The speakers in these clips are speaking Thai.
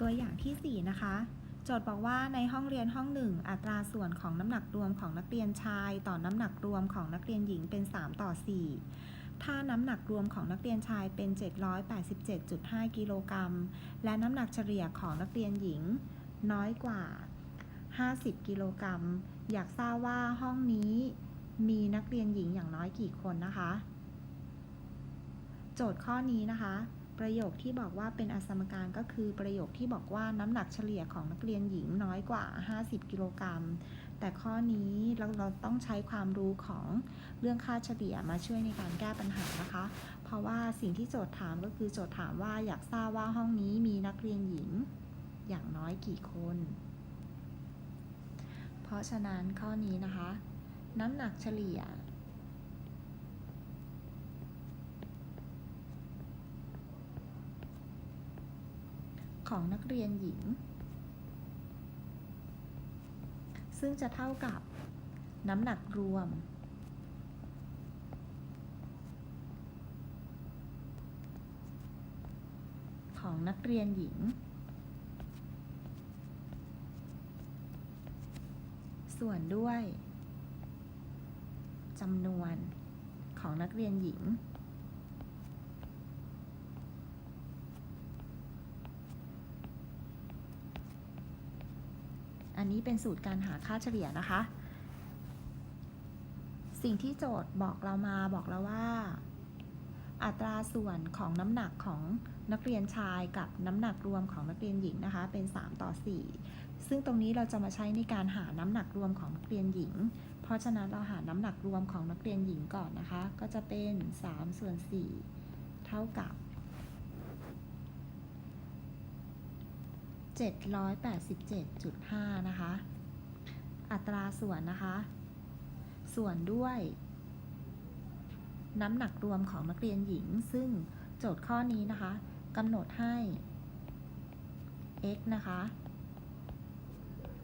ตัวอย่างทีสี่ 4 นะคะ โจทย์บอกว่าในห้องเรียนห้องหนึ่งอัตราส่วนของน้ำหนักรวมของนักเรียนชาย ต่อน้ำหนักรวมของนักเรียนหญิงเป็น 3 ต่อ 4 ถ้าน้ำหนักรวมของนักเรียนชายเป็น 787.5 กิโลกรัม และน้ำหนักเฉลี่ยของนักเรียนหญิง น้อยกว่า 50 กิโลกรัม อยากทราบว่าห้องนี้มีนักเรียนหญิงอย่างน้อยกี่คนนะคะ โจทย์ข้อนี้นะคะ ประโยคที่บอกว่าเป็นอสมการก็คือประโยคที่บอกว่าน้ำหนักเฉลี่ยของนักเรียนหญิงน้อยกว่า 50 กิโลกรัม แต่ข้อนี้เราเราต้องใช้ความรู้ของเรื่องค่าเฉลี่ยมาช่วยในการแก้ปัญหานะคะ เพราะว่าสิ่งที่โจทย์ถามก็คือโจทย์ถามว่าอยากทราบว่าห้องนี้มีนักเรียนหญิง อย่างน้อยกี่คน เพราะฉะนั้นข้อนี้นะคะ น้ำหนักเฉลี่ย ของนักเรียนหญิง ซึ่งจะเท่ากับน้ำหนักรวม ของนักเรียนหญิง ส่วนด้วยจำนวนของนักเรียนหญิง อันนี้เป็นสูตรการหาค่าเฉลี่ยนะคะ สิ่งที่โจทย์บอกเรามาบอกเราว่า อัตราส่วนของน้ำหนักของนักเรียนชายกับน้ำหนักรวมของนักเรียนหญิงนะคะ เป็น 3 ต่อ 4 ซึ่งตรงนี้เราจะมาใช้ในการหาน้ำหนักรวมของนักเรียนหญิง เพราะฉะนั้นเราหาน้ำหนักรวมของนักเรียนหญิงก่อนนะคะ ก็จะเป็น3ส่วน4เท่ากับ 787.5 นะคะ อัตราส่วนนะคะ ส่วนด้วย น้ำหนักรวมของนักเรียนหญิง ซึ่งโจทย์ข้อนี้นะคะกำหนดให้ x นะคะ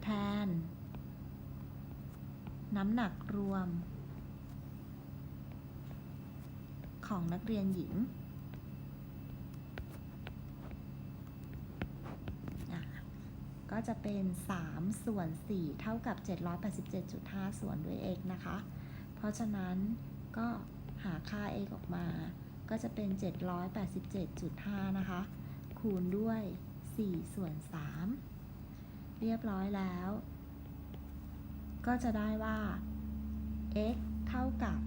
แทน น้ำหนักรวม ของนักเรียนหญิงอะ ก็จะเป็น 3 ส่วน 4 เท่ากับ 787.5 ส่วนด้วย x นะคะ เพราะฉะนั้นก็หาค่า x ออกมา ก็จะเป็น 787.5 นะคะ คูณด้วย 4 ส่วน 3 เรียบร้อยแล้ว ก็จะได้ว่า x เท่ากับ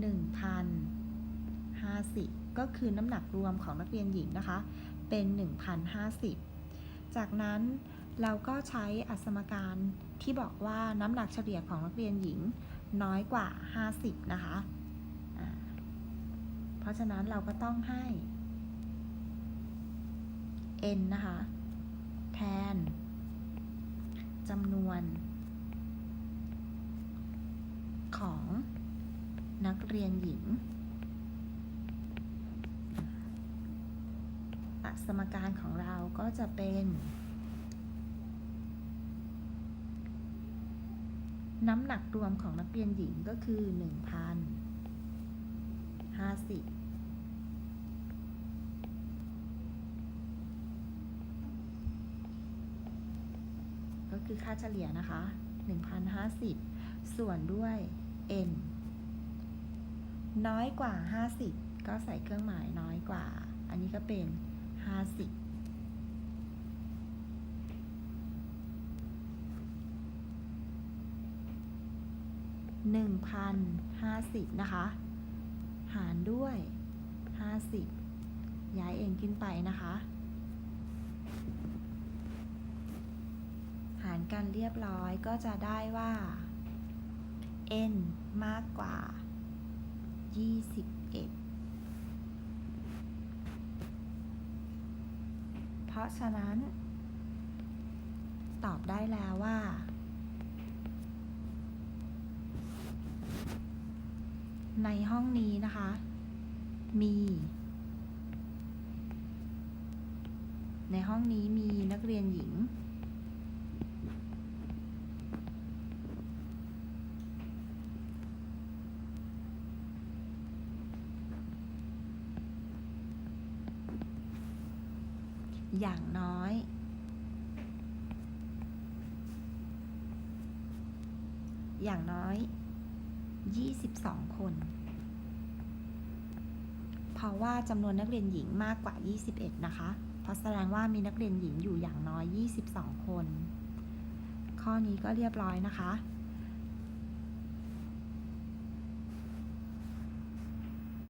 1,050 ก็คือน้ำหนักรวมของนักเรียนหญิงนะคะ เป็น 1,050 จากนั้นเราก็ใช้อัสมการที่บอกว่าน้ำหนักเฉลี่ยของนักเรียนหญิงน้อยกว่า 50 นะคะ เพราะฉะนั้นเราก็ต้องให้ n นะคะ แทนจำนวนของนักเรียนหญิง อะสมการของเราก็จะเป็นน้ำหนักรวมของนักเรียนหญิงก็คือ 1,050 ก็คือค่าเฉลี่ยนะคะ 1,050 ส่วนด้วย n น้อยกว่า 50 ก็ใส่เครื่องหมายน้อยกว่า อันนี้ก็เป็น 50 1,050นะคะ หารด้วย50ย้ายเองขึ้นไปนะคะ หารกันเรียบร้อยก็จะได้ว่า n มากกว่า 21 เพ ราะฉะนั้น ตอบได้แล้วว่า ในห้องนี้นะคะ มี ในห้องนี้มีนักเรียนหญิง อย่างน้อย อย่างน้อย 22 คน เพราะว่าจำนวนนักเรียนหญิงมากกว่า 21 นะคะ เพราะแสดงว่ามีนักเรียนหญิงอยู่อย่างน้อย 22 คน ข้อนี้ก็เรียบร้อยนะคะ